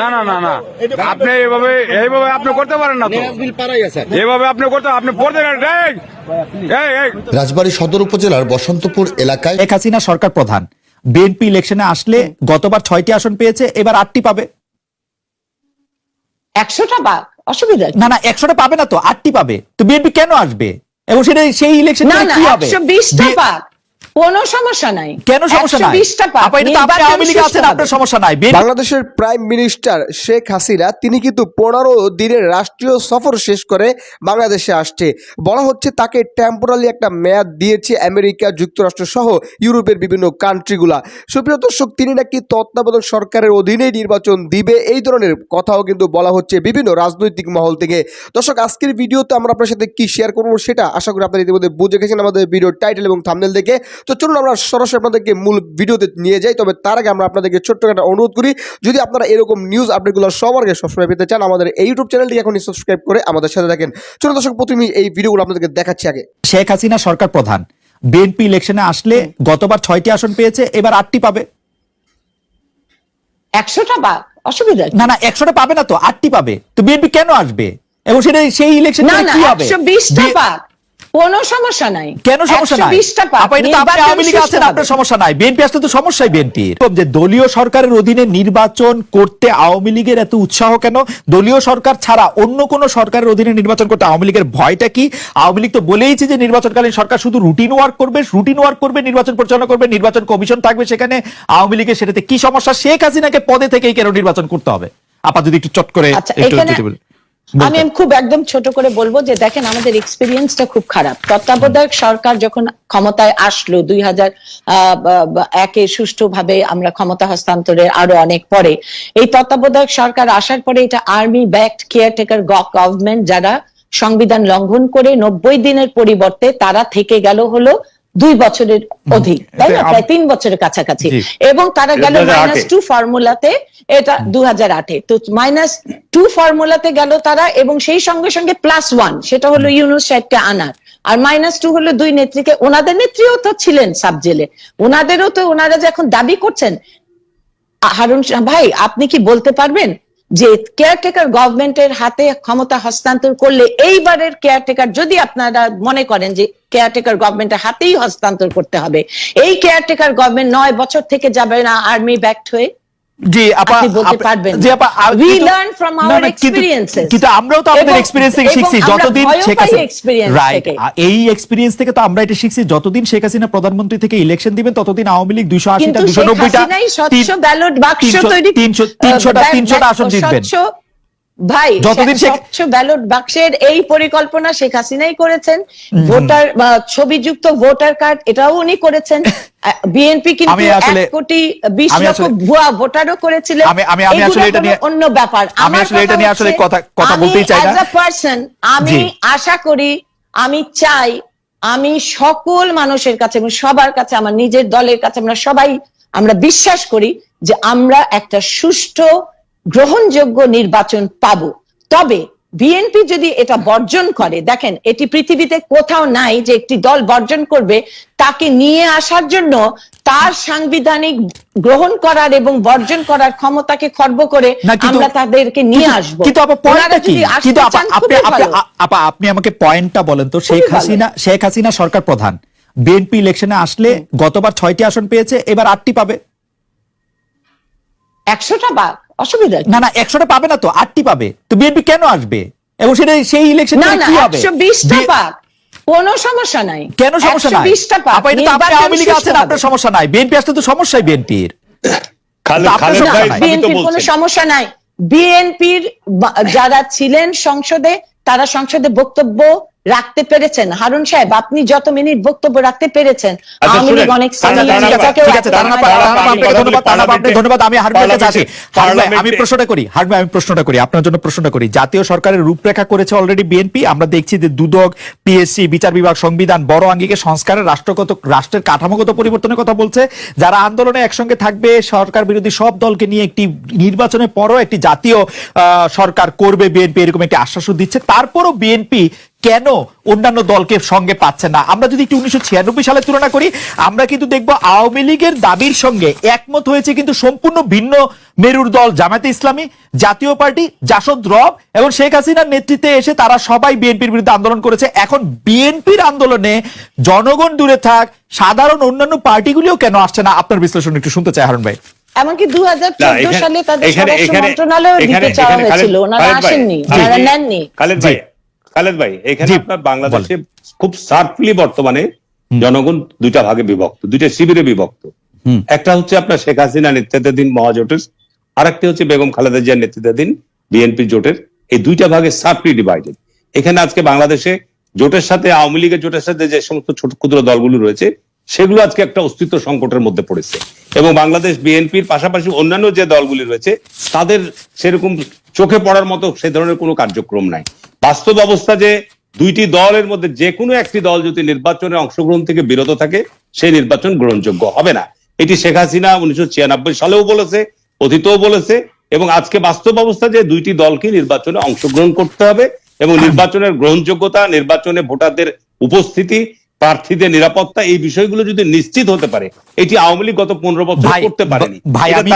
না না না না। আপনি এইভাবে এইভাবে আপনি করতে পারেন না এইভাবে আপনি করতে আপনি পড়তে রাজবাড়ী সদর উপজেলার বসন্তপুর এলাকায় শেখ হাসিনা সরকার প্রধান। বিএনপি ইলেকশনে আসলে গতবার ছয়টি আসন পেয়েছে এবার আটটি পাবে। একশোটা বাঘ অসুবিধা? না না একশোটা পাবে না তো আটটি পাবে। তো বিএনপি কেন আসবে? এবং সেটা সেই ইলেকশন না না কি হবে? কোনো সমস্যা নাই। কেন সমস্যা নাই? আপা, এটা তো আপনি আওয়ামী লীগে আছেন আপনার সমস্যা নাই। বাংলাদেশের প্রাইম মিনিস্টার শেখ হাসিনা তিনি কিন্তু পনেরো দিনের রাষ্ট্রীয় সফর শেষ করে বাংলাদেশে আসছে। বলা হচ্ছে তাকে টেম্পোরালি একটা মেয়াদ দিয়েছে আমেরিকা যুক্তরাষ্ট্র সহ ইউরোপের বিভিন্ন কান্ট্রিগুলা সুপ্রিয় দর্শক তিনি নাকি তত্ত্বাবধায়ক সরকারের অধীনেই নির্বাচন দিবে এই ধরনের কথাও কিন্তু বলা হচ্ছে বিভিন্ন রাজনৈতিক মহল থেকে। দর্শক আজকের ভিডিওতে আমরা আপনার সাথে কি শেয়ার করব সেটা আশা করি আপনারা ইতিমধ্যে বুঝে গেছেন আমাদের ভিডিওর টাইটেল এবং থামনেল দেখে। তো চলুন আমরা সরাসরি আপনাদেরকে মূল ভিডিওতে নিয়ে যাই তবে তার আগে আমরা আপনাদেরকে ছোট্ট একটা অনুরোধ করি যদি আপনারা এরকম নিউজ আপডেটগুলো সবার আগে সবসময় পেতে চান আমাদের এই ইউটিউব চ্যানেলটি এখনই সাবস্ক্রাইব করে আমাদের সাথে থাকেন। চলুন দর্শক প্রথমে এই ভিডিওগুলো আপনাদেরকে দেখাচ্ছি আগে। শেখ হাসিনা সরকার প্রধান। বিএনপি ইলেকশনে আসলে গতবার ছয়টি আসন পেয়েছে এবার আটটি পাবে। একশোটা বাঘ অসুবিধা না না একশোটা পাবে না তো আটটি পাবে। তো বিএনপি কেন আসবে? এবং সেটা সেই ইলেকশন না না কি হবে? একশো বিশটা বি- পাক কোনো সমস্যা নাই। কেন সমস্যা নাই? আপা, এটা তো আপনি আওয়ামী লীগে আছেন আপনার সমস্যা নাই। বিএনপি আসলে তো সমস্যাই বিএনপির। যে দলীয় সরকারের অধীনে নির্বাচন করতে আওয়ামী লীগের এত উৎসাহ কেন? দলীয় সরকার ছাড়া অন্য কোন সরকারের অধীনে নির্বাচন করতে আওয়ামী লীগের ভয়টা কি? আওয়ামী লীগ তো বলেইছে যে নির্বাচনকালীন সরকার শুধু রুটিন ওয়ার্ক করবে রুটিন ওয়ার্ক করবে নির্বাচন পরিচালনা করবে নির্বাচন কমিশন থাকবে সেখানে। আওয়ামী লীগের সেটাতে কি সমস্যা? শেখ হাসিনাকে পদে থেকেই কেন নির্বাচন করতে হবে? আপা যদি একটু চট করে আচ্ছা একটু। আমি খুব একদম ছোট করে বলব যে দেখেন, আমাদের এক্সপিরিয়েন্সটা খুব খারাপ। তত্ত্বাবধায়ক সরকার যখন ক্ষমতায় আসলো, দুই হাজার একে সুষ্ঠুভাবে আমরা ক্ষমতা হস্তান্তরের আরও অনেক পরে, এই তত্ত্বাবধায়ক সরকার আসার পরে এটা আর্মি ব্যাকড কেয়ারটেকার গভর্নমেন্ট যারা সংবিধান লঙ্ঘন করে নব্বই দিনের পরিবর্তে তারা থেকে গেল হলো দুই বছরের অধিক তাই না? প্রায় তিন বছরের কাছাকাছি। এবং তারা গেল 2008 মাইনাস টু ফর্মুলাতে এটা দু হাজার আটে। তো মাইনাস টু ফর্মুলাতে গেল তারা এবং সেই সঙ্গে সঙ্গে প্লাস ওয়ান সেটা হলো ইউনুস সাহেবকে আনার। আর মাইনাস টু হলো দুই নেত্রীকে ওনাদের নেত্রীও তো ছিলেন সাব জেলে ওনাদেরও তো ওনারা যে এখন দাবি করছেন। হারুন ভাই আপনি কি বলতে পারবেন? যে কেয়ারটেকার গভর্নমেন্টের হাতে ক্ষমতা হস্তান্তর করলে এইবারের কেয়ারটেকার যদি আপনারা মনে করেন যে কেয়ারটেকার গভর্নমেন্টের হাতেই হস্তান্তর করতে হবে, এই কেয়ারটেকার গভর্নমেন্ট নয় বছর থেকে যাবে না আর্মি ব্যাকড হয়ে। জি আপা জি আপা উই লার্ন না, our না, কিন্তু- আমরাও তো আমাদের এক্সপেরিয়েন্স থেকে শিখছি যতদিন শেখ হাসিনা রাইট এই এক্সপেরিয়েন্স থেকে তো আমরা এটা শিখছি যতদিন শেখ হাসিনা প্রধানমন্ত্রী থেকে ইলেকশন দিবেন ততদিন আওয়ামী লীগ দুইশো আশিটা কিন্তু দুশো শেখ নব্বইটা হাসিনাই স্বচ্ছ ব্যালট বাক্স তৈরি তিনশো তিনশোটা আহ, তিনশোটা ব্যালট- আসন জিতবেন। ভাই যতদিন স্বচ্ছ ব্যালট বাক্সের এই পরিকল্পনা শেখ হাসিনাই করেছেন। ভোটার ছবিযুক্ত ভোটার কার্ড এটাও উনি করেছেন। বিএনপি কিন্তু এক কোটি বিশ লক্ষ ভুয়া ভোটারও করেছিলেন। আমি- আমি- আমি আসলে এটা নিয়ে- অন্য ব্যাপার। আমি আসলে এটা নিয়ে আসলে কথা- কথা বলতেই চাই না। আমি আশা করি আমি চাই আমি সকল মানুষের কাছে এবং সবার কাছে আমার নিজের দলের কাছে আমরা সবাই আমরা বিশ্বাস করি যে আমরা একটা সুষ্ঠু গ্রহণযোগ্য নির্বাচন পাব। তবে বিএনপি যদি এটা বর্জন করে দেখেন এটি পৃথিবীতে কোথাও নাই যে একটি দল বর্জন করবে তাকে নিয়ে আসার জন্য তার সাংবিধানিক গ্রহণ করার এবং বর্জন করার ক্ষমতাকে খর্ব করে আমরা তাদেরকে নিয়ে আসব। কিন্তু আপা পয়েন্টটা কি? কিন্তু আপা আপনি। আপা আমাকে পয়েন্টটা বলেন তো। শেখ হাসিনা শেখ হাসিনা সরকার প্রধান। বিএনপি ইলেকশনে আসলে গতবার ছয়টি আসন পেয়েছে এবার আটটি পাবে। একশোটা বাঘ অসুবিধা না না একশোটা পাবে না তো আটটি পাবে। তো বিএনপি কেন আসবে? এবং সেটা সেই ইলেকশন না না একশো বিশটা পাক। কোনো সমস্যা নাই। কেন সমস্যা নাই? 120টা পাক। আপা, তো আপনি আওয়ামী লীগে আছেন আপনার সমস্যা নাই। বিএনপি আসলে তো সমস্যাই বিএনপির। বিএনপির কোনো সমস্যা নাই। বিএনপির যারা ছিলেন সংসদে তারা সংসদে বক্তব্য রাখতে পেরেছেন। হারুন সাহেব আপনি যত মিনিট বক্তব্য রাখতে পেরেছেন আচ্ছা, আওয়ামী লীগ অনেক ধন্যবাদ আমি হারুন কাছে আসি আমি প্রশ্নটা করি হারুন আমি প্রশ্নটা করি। আপনার জন্য প্রশ্নটা করি। জাতীয় সরকারের রূপরেখা করেছে অলরেডি বিএনপি। আমরা দেখছি যে দুদক পিএসসি বিচার বিভাগ সংবিধান বড় আঙ্গিকে সংস্কারের রাষ্ট্রগত রাষ্ট্রের কাঠামোগত পরিবর্তনের কথা বলছে। যারা আন্দোলনে একসঙ্গে থাকবে সরকার বিরোধী সব দলকে নিয়ে একটি নির্বাচনের পরও একটি জাতীয় আহ, সরকার করবে বিএনপি এরকম একটি আশ্বাসও দিচ্ছে। তারপরও বিএনপি কেন অন্যান্য দলকে সঙ্গে পাচ্ছে না? আমরা যদি একটু উনিশশো ছিয়ানব্বই সালে তুলনা করি আমরা কিন্তু দেখব আওয়ামী লীগের দাবির সঙ্গে একমত হয়েছে কিন্তু সম্পূর্ণ ভিন্ন মেরুর দল জামায়াতে ইসলামী জাতীয় পার্টি জাসদ রব এবং শেখ হাসিনার নেতৃত্বে এসে তারা সবাই বিএনপির বিরুদ্ধে আন্দোলন করেছে। এখন বিএনপির আন্দোলনে জনগণ দূরে থাক সাধারণ অন্যান্য পার্টিগুলিও কেন আসছে না? আপনার বিশ্লেষণ একটু শুনতে চাই হারুন ভাই। এমনকি দু হাজার চোদ্দ সালে তাদের মন্ত্রণালয় দিতে চাওয়া হয়েছিল ওনারা আসেননি ওনারা। নেননি। খালেদ ভাই এখানে আপনার বাংলাদেশে খুব শার্পলি বর্তমানে জনগণ দুইটা ভাগে বিভক্ত দুইটা শিবিরে বিভক্ত। একটা হচ্ছে আপনার শেখ হাসিনা নেতৃত্বাধীন মহাজোটের আর একটি হচ্ছে বেগম খালেদা জিয়ার নেতৃত্বাধীন বিএনপি জোটের। এই দুইটা ভাগে সার্ফলি ডিভাইডেড এখানে আজকে বাংলাদেশে জোটের সাথে আওয়ামী লীগের জোটের সাথে যে সমস্ত ছোট ক্ষুদ্র দলগুলো রয়েছে সেগুলো আজকে একটা অস্তিত্ব সংকটের মধ্যে পড়েছে। এবং বাংলাদেশ বিএনপির পাশাপাশি অন্যান্য যে দলগুলি রয়েছে, তাদের সেরকম চোখে পড়ার মতো সে ধরনের কোনো কার্যক্রম নাই। বাস্তব অবস্থা যে দুইটি দলের মধ্যে যে কোনো একটি দল যদি নির্বাচনে অংশগ্রহণ থেকে বিরত থাকে, সেই নির্বাচন গ্রহণযোগ্য হবে না। এটি শেখ হাসিনা উনিশশো ছিয়ানব্বই সালেও বলেছে, অতীতেও বলেছে, এবং আজকে বাস্তব অবস্থা যে দুইটি দলকে নির্বাচনে অংশগ্রহণ করতে হবে, এবং নির্বাচনের গ্রহণযোগ্যতা, নির্বাচনে ভোটারদের উপস্থিতি প্রার্থীদের নিরাপত্তা এই বিষয়গুলো যদি নিশ্চিত হতে পারে এটি আওয়ামী লীগ গত পনেরো বছর করতে পারেনি। ভাই আমি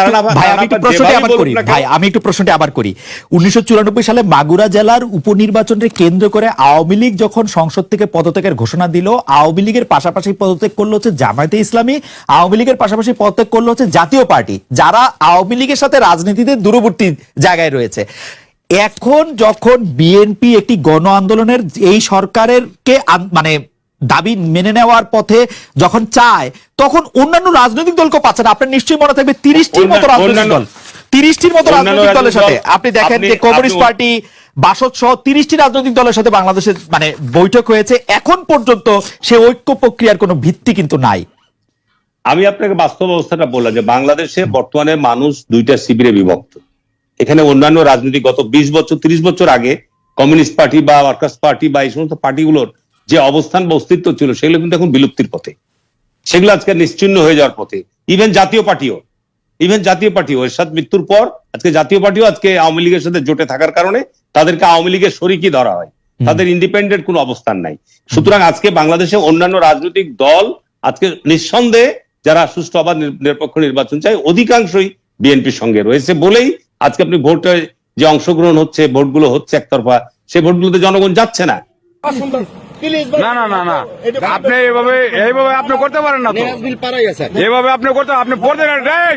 একটু- প্রশ্নটি আবার করি। ভাই আমি একটু প্রশ্নটি আবার করি। উনিশশো চুরানব্বই সালে মাগুরা জেলার উপনির্বাচনকে কেন্দ্র করে আওয়ামী লীগ যখন সংসদ থেকে পদত্যাগের ঘোষণা দিল আওয়ামী লীগের পাশাপাশি পদত্যাগ করল হচ্ছে জামায়াতে ইসলামী আওয়ামী লীগের পাশাপাশি পদত্যাগ করল হচ্ছে জাতীয় পার্টি যারা আওয়ামী লীগের সাথে রাজনীতিতে দূরবর্তী জায়গায় রয়েছে। এখন যখন বিএনপি একটি গণ আন্দোলনের এই সরকারের কে মানে দাবি মেনে নেওয়ার পথে যখন চায় তখন অন্যান্য রাজনৈতিক দলকে পাচ্ছে না। আপনার নিশ্চয়ই মনে থাকবে তিরিশটির মতো রাজনৈতিক দল। তিরিশটির মতো রাজনৈতিক দলের সাথে। আপনি দেখেন যে কমিউনিস্ট পার্টি বাসদ সহ তিরিশটি রাজনৈতিক দলের সাথে বাংলাদেশের মানে বৈঠক হয়েছে। এখন পর্যন্ত সে ঐক্য প্রক্রিয়ার কোনো ভিত্তি কিন্তু নাই। আমি আপনাকে বাস্তব অবস্থাটা বললাম যে বাংলাদেশে বর্তমানে মানুষ দুইটা শিবিরে বিভক্ত। এখানে অন্যান্য রাজনৈতিক গত বিশ বছর তিরিশ বছর আগে কমিউনিস্ট পার্টি বা ওয়ার্কার্স পার্টি বা এই সমস্ত পার্টিগুলোর যে অবস্থান বা অস্তিত্ব ছিল সেগুলো কিন্তু এখন বিলুপ্তির পথে। সেগুলো আজকে নিশ্চিন্ন হয়ে যাওয়ার পথে। ইভেন জাতীয় পার্টিও ইভেন জাতীয় পার্টিও এরশাদ মৃত্যুর পর আজকে জাতীয় পার্টিও আজকে আওয়ামী লীগের সাথে জোটে থাকার কারণে তাদেরকে আওয়ামী লীগের শরিকই ধরা হয়। তাদের ইন্ডিপেন্ডেন্ট কোনো অবস্থান নাই। সুতরাং আজকে বাংলাদেশে অন্যান্য রাজনৈতিক দল আজকে নিঃসন্দেহে যারা সুষ্ঠু আবার নির- নিরপেক্ষ নির্বাচন চায় অধিকাংশই বিএনপির সঙ্গে রয়েছে বলেই আজকে আপনি ভোটে যে অংশগ্রহণ হচ্ছে ভোটগুলো হচ্ছে একতরফা সেই ভোটগুলোতে জনগণ যাচ্ছে না। না না না না। আপনি এইভাবে এইভাবে আপনি করতে পারেন না এইভাবে আপনি করতে আপনি পড়তে এই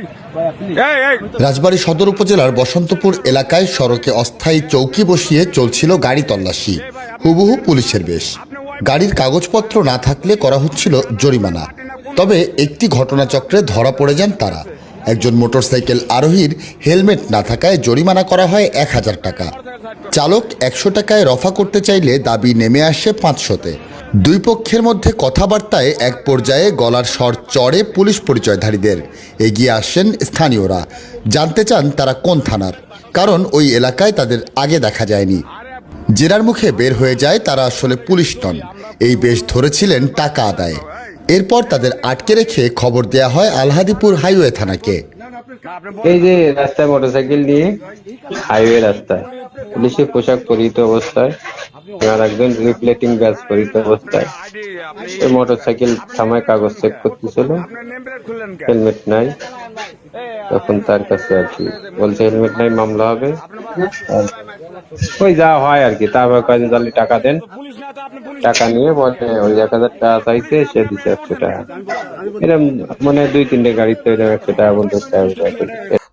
এই এই। রাজবাড়ী সদর উপজেলার বসন্তপুর এলাকায় সড়কে অস্থায়ী চৌকি বসিয়ে চলছিল গাড়ি তল্লাশি। হুবহু পুলিশের বেশ। গাড়ির কাগজপত্র না থাকলে করা হচ্ছিল জরিমানা। তবে একটি ঘটনাচক্রে ধরা পড়ে যান তারা। একজন মোটরসাইকেল আরোহীর হেলমেট না থাকায় জরিমানা করা হয় এক হাজার টাকা। চালক একশো টাকায় রফা করতে চাইলে দাবি নেমে আসে পাঁচশোতে। দুই পক্ষের মধ্যে কথাবার্তায় এক পর্যায়ে গলার স্বর চড়ে পুলিশ পরিচয়ধারীদের। এগিয়ে আসেন স্থানীয়রা। জানতে চান তারা কোন থানার। কারণ ওই এলাকায় তাদের আগে দেখা যায়নি। জেরার মুখে বের হয়ে যায় তারা আসলে পুলিশ নন। এই বেশ ধরেছিলেন টাকা আদায়। এরপর তাদের আটকে রেখে খবর দেয়া হয় আলহাদিপুর হাইওয়ে থানাকে। এই যে রাস্তায় মোটরসাইকেল নিয়ে হাইওয়ে রাস্তায়। পুলিশের পোশাক পরিহিত অবস্থায় আর একজন রিপ্লেটিং ব্যাচ পরিহিত অবস্থায়। এই মোটরসাইকেল থামায়, কাগজ চেক করতেছিল। হেলমেট নাই। তখন তার কাছে আর কি বলছে, হেলমেট নাই, মামলা হবে। ওই যা হয় আর কি তারপর কয়েকদিন তাহলে টাকা দেন। টাকা নিয়ে বলে ওই এক হাজার টাকা চাইছে, সে দিচ্ছে একশো টাকা। এরকম মানে দুই তিনটে গাড়িতে এরকম একশো টাকা বলতে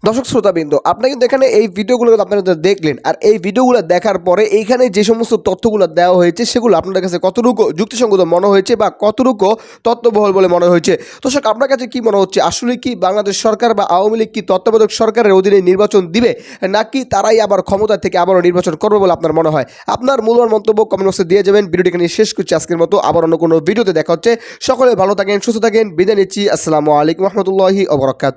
দর্শক শ্রোতাবৃন্দ আপনারা কিন্তু এখানে এই ভিডিওগুলো আপনারা দেখলেন। আর এই ভিডিওগুলো দেখার পরে এইখানে যে সমস্ত তথ্যগুলো দেওয়া হয়েছে, সেগুলো আপনাদের কাছে কতটুকু যুক্তিসঙ্গত মনে হয়েছে বা কতটুকু তত্ত্ববহল বলে মনে হয়েছে? দর্শক, আপনার কাছে কি মনে হচ্ছে, আসলে কি বাংলাদেশ সরকার বা আওয়ামী লীগ কি তত্ত্বাবধায়ক সরকারের অধীনে নির্বাচন দিবে, নাকি তারাই আবার ক্ষমতা থেকে আবারও নির্বাচন করবে বলে আপনার মনে হয়? আপনার মূল্যবান মন্তব্য কমেন্ট বক্সে দিয়ে যাবেন। ভিডিওটি এখানে শেষ করছি আজকের মতো। আবার অন্য কোনো ভিডিওতে দেখা হচ্ছে। সকলে ভালো থাকেন, সুস্থ থাকেন। বিদায় নিচ্ছি। আসসালামু আলাইকুম রহমতুল্লাহি অবরাকাত